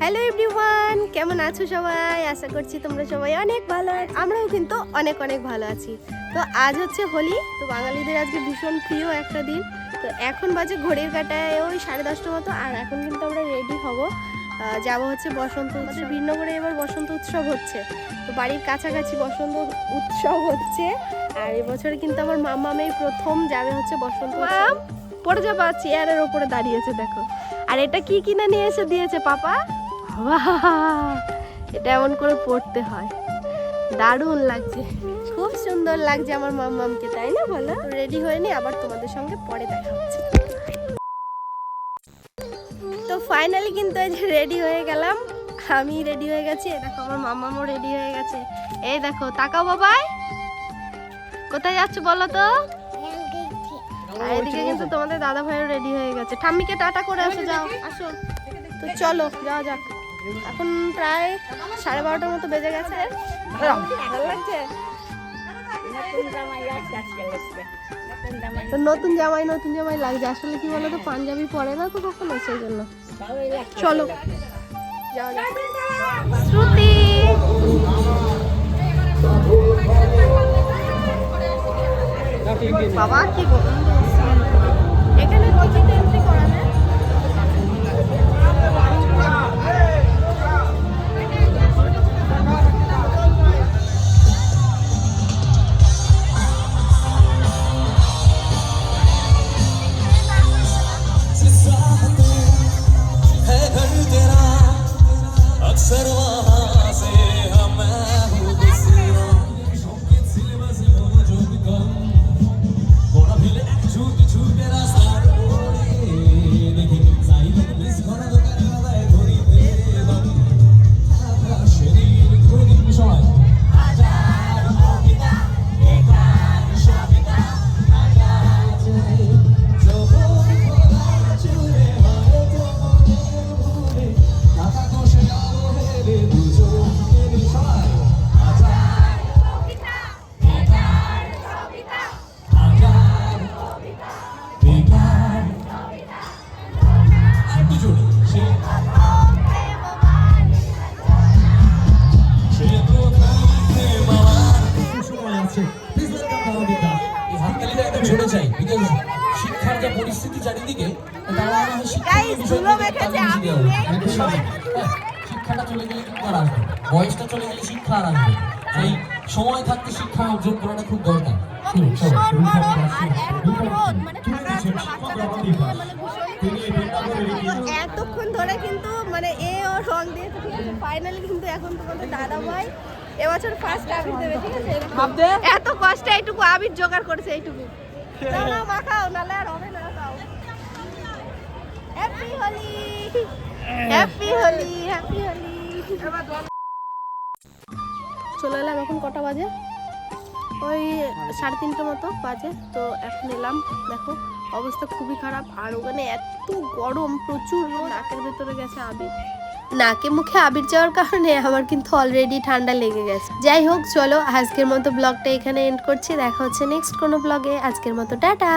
Hello everyone কেমন আছো সবাই? আশা করছি তোমরা সবাই অনেক ভালো আমরাও কিন্তু অনেক অনেক ভালো আছি। তো আজ হচ্ছে হোলি, তো বাঙালিদের আজকে ভীষণ প্রিয় একটা দিন। তো এখন বাজে ঘড়ির কাটায় ওই সাড়ে দশটা মতো, আর এখন কিন্তু আমরা রেডি হব। যাব হচ্ছে বসন্ত উৎসব। ভিন্ন করে এবার বসন্ত উৎসব হচ্ছে। তো বাড়ির কাছাকাছি বসন্ত উৎসব হচ্ছে। আর এবছর কিন্তু আমার মামামেই প্রথম যাবে হচ্ছে বসন্ত উৎসব। পড়ে যাবা চেয়ারের ওপরে দাঁড়িয়েছে দেখো। আর এটা কি কিনে নিয়ে এসে দিয়েছে পাপা! এটা এমন করে পড়তে হয়। দারুণ লাগছে। খুব সুন্দর লাগছে আমার মাম্মামকে, তাই না বলো? রেডি হয়ে হয়নি আবার তোমাদের সঙ্গে পরে দেখা হচ্ছে। তো ফাইনালি কিন্তু এই যে রেডি হয়ে গেলাম। আমি রেডি হয়ে গেছি দেখো আমার মাম্মামও রেডি হয়ে গেছে। এই দেখো, তাকাও বাবাই। কোথায় যাচ্ছ বলো তো? এদিকে কিন্তু তোমাদের দাদা ভাইও রেডি হয়ে গেছে। ঠাম্মিকে টাটা করে আসো যাও। আসো। তো চলো যাওয়া যাক। এখন প্রায় সাড়ে বারোটার মতো বেজে গেছে। ভালো তো নতুন জামাই নতুন জামাই লাগছে। আসলে কি বলো তো পাঞ্জাবি পরে না তো কখনো সেই জন্য। চলো। যাওয়া যাক। শ্রুতি! বাবা কি এখানে শিক্ষার যে পরিস্থিতি চারিদিকে তারা শিক্ষার Guys, বিষয় শিক্ষাটা চলে গেলে কিন্তু আর আসবে। বয়সটা চলে গেলে শিক্ষা আর আসবে। এই সময় থাকতে শিক্ষা অর্জন করাটা খুব দরকার। মানে মানে এতক্ষণ ধরে কিন্তু মানে এ ও রং দিয়েছে ঠিক আছে ফাইনালি কিন্তু এখন তোমাদের দাদা ভাই এবছর ফার্স্ট আবির দেবে ঠিক আছে? এত কষ্টে এইটুকু আবির জোগাড় করেছে এইটুকু। না না মাখাও নালে আর হবে না তাও happy Holi happy Holi happy Holi চলে এলাম এখন কটা বাজে? ওই সাড়ে তিনটে মতো বাজে তো এখন এলাম দেখো অবস্থা খুবই খারাপ। আর ওখানে এত গরম প্রচুর নাকের ভেতরে গেছে আবির। নাকে মুখে আবির যাওয়ার কারণে আমার কিন্তু অলরেডি ঠান্ডা লেগে গেছে। যাই হোক চলো আজকের মতো ব্লগটা এখানে এন্ড করছি। দেখা হচ্ছে নেক্সট কোনো ব্লগে আজকের মতো টাটা!